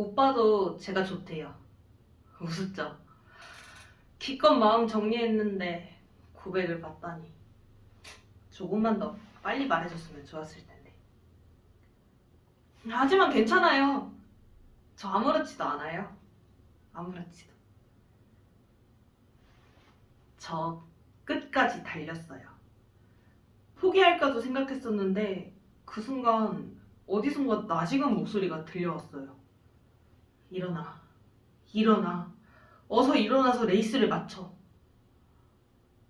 오빠도 제가 좋대요. 우습죠? 기껏 마음 정리했는데 고백을 받다니. 조금만 더 빨리 말해줬으면 좋았을 텐데. 하지만 괜찮아요. 저 아무렇지도 않아요. 아무렇지도. 저 끝까지 달렸어요. 포기할까도 생각했었는데 그 순간 어디선가 나직한 목소리가 들려왔어요. 일어나. 일어나. 어서 일어나서 레이스를 맞춰.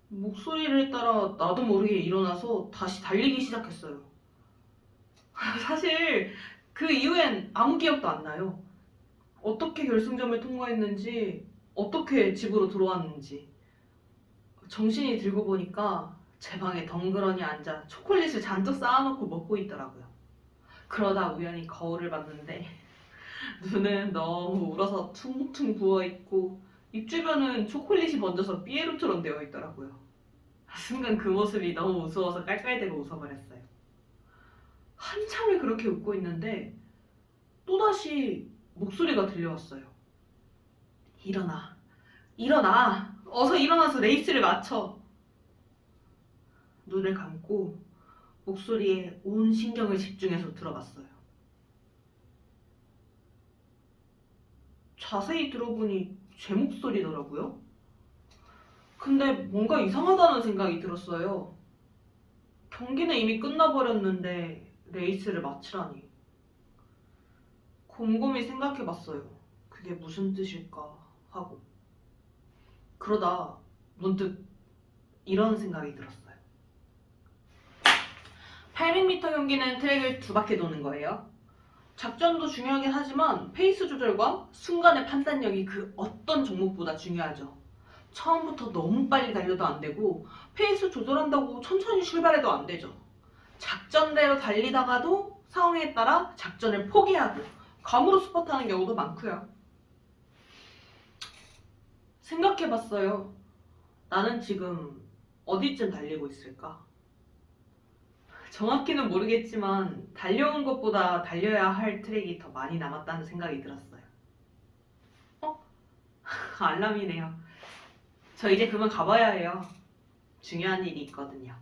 목소리를 따라 나도 모르게 일어나서 다시 달리기 시작했어요. 사실 그 이후엔 아무 기억도 안 나요. 어떻게 결승점을 통과했는지, 어떻게 집으로 돌아왔는지. 정신이 들고 보니까 제 방에 덩그러니 앉아 초콜릿을 잔뜩 쌓아놓고 먹고 있더라고요. 그러다 우연히 거울을 봤는데 눈은 너무 울어서 퉁퉁 부어있고 입 주변은 초콜릿이 번져서 삐에로처럼 되어 있더라고요. 순간 그 모습이 너무 우스워서 깔깔대고 웃어버렸어요. 한참을 그렇게 웃고 있는데 또다시 목소리가 들려왔어요. 일어나. 일어나. 어서 일어나서 레이스를 맞춰. 눈을 감고 목소리에 온 신경을 집중해서 들어봤어요. 자세히 들어보니 제 목소리더라고요. 근데 뭔가 이상하다는 생각이 들었어요. 경기는 이미 끝나버렸는데 레이스를 마치라니. 곰곰이 생각해봤어요. 그게 무슨 뜻일까 하고. 그러다 문득 이런 생각이 들었어요. 800m 경기는 트랙을 두 바퀴 도는 거예요. 작전도 중요하긴 하지만 페이스 조절과 순간의 판단력이 그 어떤 종목보다 중요하죠. 처음부터 너무 빨리 달려도 안 되고 페이스 조절한다고 천천히 출발해도 안 되죠. 작전대로 달리다가도 상황에 따라 작전을 포기하고 감으로 스퍼트하는 경우도 많고요. 생각해봤어요. 나는 지금 어디쯤 달리고 있을까? 정확히는 모르겠지만 달려온 것보다 달려야 할 트랙이 더 많이 남았다는 생각이 들었어요. 어? 알람이네요. 저 이제 그만 가봐야 해요. 중요한 일이 있거든요.